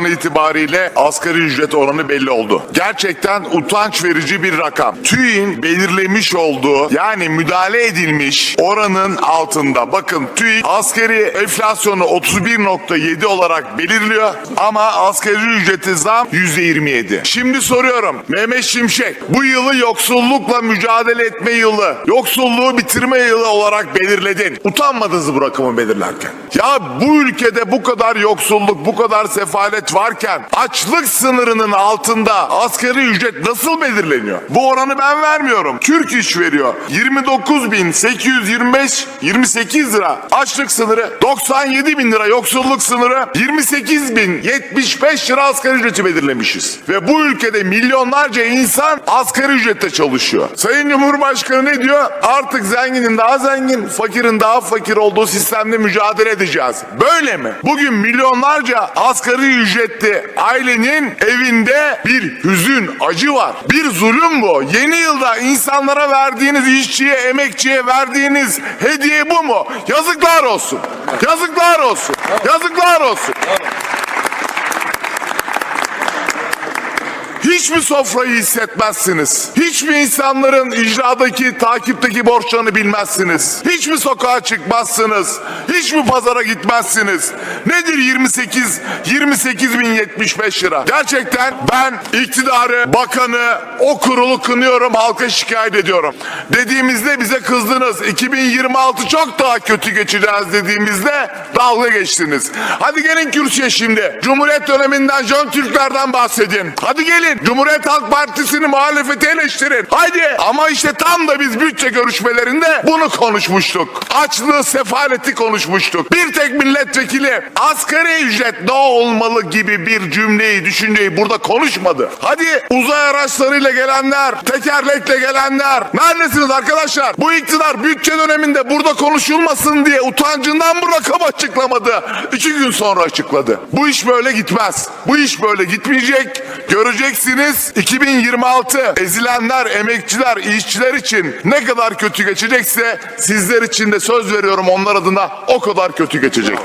an itibariyle asgari ücret oranı belli oldu. Gerçekten utanç verici bir rakam. TÜİ'nin belirlemiş olduğu yani müdahale edilmiş oranın altında. Bakın TÜİ asgari enflasyonu 31.7 olarak belirliyor ama asgari ücreti zam %27. Şimdi soruyorum Mehmet Şimşek bu yılı yoksullukla mücadele etme yılı, yoksulluğu bitirme yılı olarak belirledin. Utanmadınız bu rakamı belirlerken? Ya bu ülkede bu kadar yoksulluk, bu kadar sefalet varken açlık sınırının altında asgari ücret nasıl belirleniyor? Bu oranı ben vermiyorum. Türk İş veriyor. 29.825 28 lira açlık sınırı, 97 bin lira yoksulluk sınırı, 28.075 lira asgari ücreti belirlemişiz. Ve bu ülkede milyonlarca insan asgari ücrette çalışıyor. Sayın Cumhurbaşkanı ne diyor? Artık zenginin daha zengin, fakirin daha fakir olduğu sistemle mücadele edeceğiz. Böyle mi? Bugün milyonlarca asgari ücretli ailenin evinde bir hüzün, acı var. Bir zulüm bu. Yeni yılda insanlara verdiğiniz işçiye, emekçiye verdiğiniz hediye bu mu? Yazıklar olsun. Yazıklar olsun. Yazıklar olsun. Hiç mi sofrayı hissetmezsiniz? Hiç mi insanların icradaki, takipteki borçlarını bilmezsiniz? Hiç mi sokağa çıkmazsınız? Hiç mi pazara gitmezsiniz? Nedir 28 28 bin 75 lira? Gerçekten ben iktidarı, bakanı, o kurulu kınıyorum, halka şikayet ediyorum. Dediğimizde bize kızdınız. 2026 çok daha kötü geçeceğiz dediğimizde dalga geçtiniz. Hadi gelin kürsüye şimdi. Cumhuriyet döneminden Jön Türklerden bahsedin. Hadi gelin. Cumhuriyet Halk Partisi'ni muhalefeti eleştirin. Haydi. Ama işte tam da biz bütçe görüşmelerinde bunu konuşmuştuk. Açlığı, sefaleti konuşmuştuk. Bir tek milletvekili asgari ücret ne olmalı gibi bir cümleyi, düşünceyi burada konuşmadı. Hadi uzay araçlarıyla gelenler, tekerlekle gelenler. Neredesiniz arkadaşlar? Bu iktidar bütçe döneminde burada konuşulmasın diye utancından bu rakamı açıklamadı. İki gün sonra açıkladı. Bu iş böyle gitmez. Bu iş böyle gitmeyecek. Göreceksiniz 2026 ezilenler, emekçiler, işçiler için ne kadar kötü geçecekse sizler için de söz veriyorum onlar adına o kadar kötü geçecek.